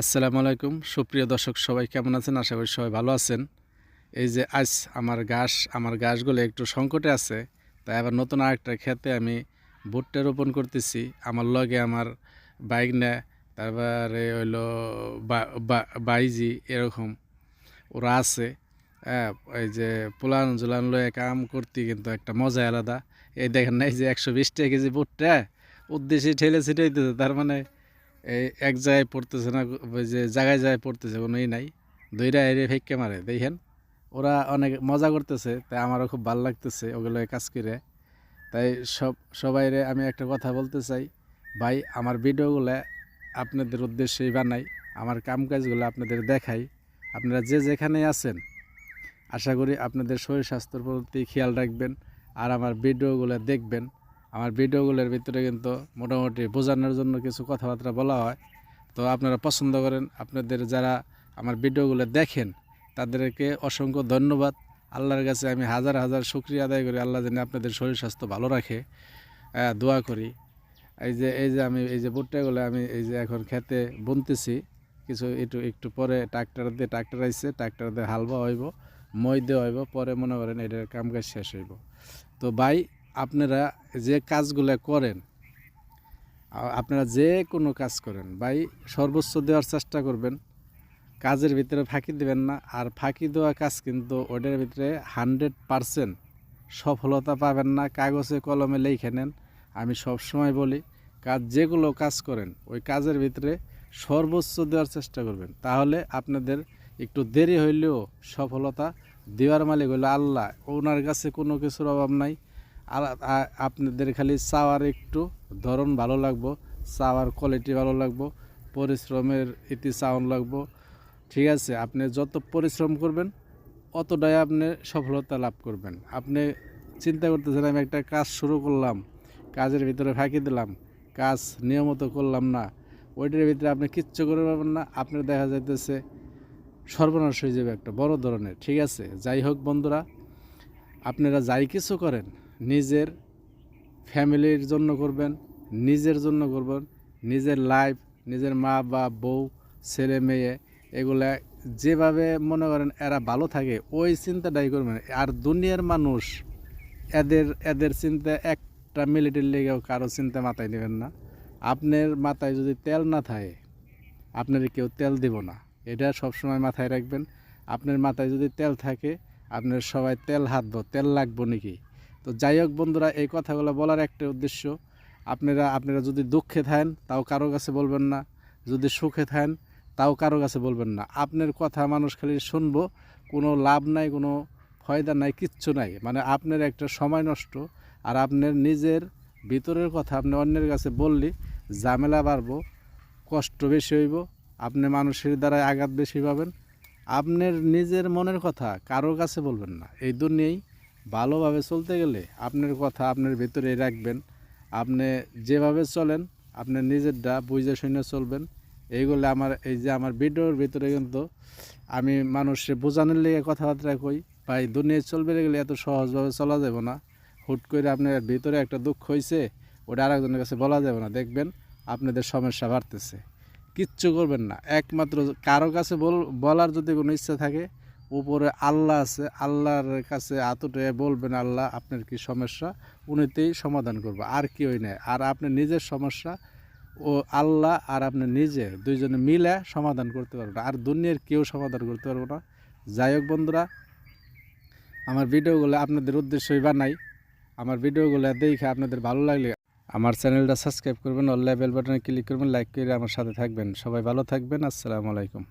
আসসালামু আলাইকুম। সুপ্রিয় দর্শক, সবাই কেমন আছেন? আশা করি সবাই ভালো আছেন। এই যে আজ আমার ঘাস, আমার ঘাসগুলো একটু সংকটে আছে, তাই আবার নতুন আরেকটা খেতে আমি ভুট্টা রোপণ করতেছি। আমার লগে আমার বাইক নেয় তারপরে হইল বাইজি এরকম, ওরা আছে। হ্যাঁ এই যে পোলান জোলান লয়ে কাম করতে কিন্তু একটা মজা আলাদা। এই দেখেন না, এই যে একশো বিশ টাকা কেজি ভুট্টা, উদ্দেশ্যে ঠেলে ছিটাইতেছে, তার মানে এই এক জায়গায় পড়তেছে না যে জায়গায় জায়গায় পড়তেছে, কোনো ই নাই। দুইটা এরিয়া ফেঁকে মারে, দেখেন। ওরা অনেক মজা করতেছে, তাই আমারও খুব ভালো লাগতেছে ওগুলো কাজ করে। তাই সব সবাইরে আমি একটা কথা বলতে চাই, ভাই, আমার ভিডিওগুলো আপনাদের উদ্দেশ্যেই বানাই, আমার কামকাজগুলো আপনাদের দেখাই। আপনারা যে যেখানে আছেন, আশা করি আপনাদের শরীর স্বাস্থ্যের প্রতি খেয়াল রাখবেন, আর আমার ভিডিওগুলো দেখবেন। আমার ভিডিওগুলোর ভিতরে কিন্তু মোটামুটি বোঝানোর জন্য কিছু কথাবার্তা বলা হয়। তো আপনারা পছন্দ করেন, আপনাদের যারা আমার ভিডিওগুলো দেখেন, তাদেরকে অসংখ্য ধন্যবাদ। আল্লাহর কাছে আমি হাজার হাজার শুক্রিয়া আদায় করি, আল্লাহ যেন আপনাদের শরীর স্বাস্থ্য ভালো রাখে। দোয়া করি। এই যে এই যে আমি, এই যে ভুট্টাগুলো আমি এই যে এখন খেতে বুনতেছি, কিছু একটু একটু পরে ট্রাক্টর দিয়ে ট্রাক্টর আইসে ট্রাক্টর দিয়ে হালবা হইব মই দিয়ে হইব পরে মনে করেন এটার কাম কাজ শেষ হইব। তো ভাই আপনারা যে কাজগুলো করেন আপনারা যে কোনো কাজ করেন, ভাই, সর্বোচ্চ দেওয়ার চেষ্টা করবেন। কাজের ভিতরে ফাঁকি দেবেন না। আর ফাঁকি দেওয়া কাজ কিন্তু ওটার ভিতরে হান্ড্রেড পারসেন্ট সফলতা পাবেন না। কাগজে কলমে লিখে নেন। আমি সব সময় বলি, কাজ যেগুলো কাজ করেন, ওই কাজের ভিতরে সর্বোচ্চ দেওয়ার চেষ্টা করবেন। তাহলে আপনাদের একটু দেরি হইলেও সফলতা দেওয়ার মালিক হইল আল্লাহ। ওনার কাছে কোনো কিছুর অভাব নাই। আপনাদের খালি চাওয়ার একটু ধরন ভালো লাগবো চাওয়ার কোয়ালিটি ভালো লাগবো, পরিশ্রমের ইতি চাওয়ান লাগবো। ঠিক আছে, আপনি যত পরিশ্রম করবেন, অতটাই আপনি সফলতা লাভ করবেন। আপনি চিন্তা করতেছেন, আমি একটা কাজ শুরু করলাম, কাজের ভিতরে ফাঁকি দিলাম, কাজ নিয়মিত করলাম না, ওইটার ভিতরে আপনি কিচ্ছু করে পারবেন না, আপনার দেখা যাইতেছে সর্বনাশ হয়ে যাবে একটা বড় ধরনের। ঠিক আছে, যাই হোক বন্ধুরা, আপনারা যাই কিছু করেন নিজের ফ্যামিলির জন্য করবেন, নিজের জন্য করবেন, নিজের লাইফ নিজের মা, বা বউ, ছেলে, মেয়ে, এগুলা যেভাবে মনে করেন এরা ভালো থাকে, ওই চিন্তাটাই করবেন। আর দুনিয়ার মানুষ, এদের এদের চিন্তা একটা মিলিটের লেগেও কারও চিন্তা মাথায় নেবেন না। আপনার মাথায় যদি তেল না থাকে, আপনার কেউ তেল দিব না। এটা সবসময় মাথায় রাখবেন। আপনার মাথায় যদি তেল থাকে, আপনার সবাই তেল হাতবো, তেল লাগবো নাকি? তো যাই হোক বন্ধুরা, এই কথাগুলো বলার একটা উদ্দেশ্য, আপনারা আপনারা যদি দুঃখে থাকেন, তাও কারও কাছে বলবেন না। যদি সুখে থাকেন, তাও কারও কাছে বলবেন না। আপনার কথা মানুষ খালি শুনব, কোনো লাভ নাই, কোনো ফয়দা নাই, কিচ্ছু নাই। মানে আপনার একটা সময় নষ্ট, আর আপনার নিজের ভিতরের কথা আপনি অন্যের কাছে বললে, ঝামেলা বাড়বো, কষ্ট বেশি হইব, আপনি মানুষের দ্বারা আঘাত বেশি পাবেন। আপনার নিজের মনের কথা কারোর কাছে বলবেন না। এই দুনিয়ায় ভালোভাবে চলতে গেলে আপনার কথা আপনার ভিতরে রাখবেন। আপনি যেভাবে চলেন, আপনি নিজেরটা বুঝে শুনে চলবেন। এইগুলো আমার, এই যে আমার ভিডিওর ভিতরে কিন্তু আমি মানুষের বোঝানোর লেগে কথাবার্তা কই বা এই দুনিয়ায় চলবে গেলে এত সহজভাবে চলা যাবে না। হুট করে আপনার ভিতরে একটা দুঃখ হয়েছে ওটা আরেকজনের কাছে বলা যাবে না। দেখবেন আপনাদের সমস্যা বাড়তেছে। কিচ্ছু করবেন না। একমাত্র কারও কাছে বল, বলার যদি কোনো ইচ্ছা থাকে উপরে আল্লাহ আছে, আল্লাহর কাছে আতটে বলবেন, আল্লাহ, আপনার কি সমস্যা? উনিতেই সমাধান করবে, আর কি ওই নেই। আর আপনি নিজের সমস্যা ও আল্লাহ আর আপনি নিজে দুইজনে মিলে সমাধান করতে পারবেন আর দুনিয়ার কেউ সমাধান করতে পারবে না। যাই হোক বন্ধুরা, আমার ভিডিওগুলো আপনাদের উদ্দেশ্যই বানাই। আমার ভিডিওগুলো দেখে আপনাদের ভালো লাগলে আমার চ্যানেলটা সাবস্ক্রাইব করবেন, অল বেল বাটনে ক্লিক করবেন, লাইক করে আমার সাথে থাকবেন। সবাই ভালো থাকবেন, আসসালামু আলাইকুম।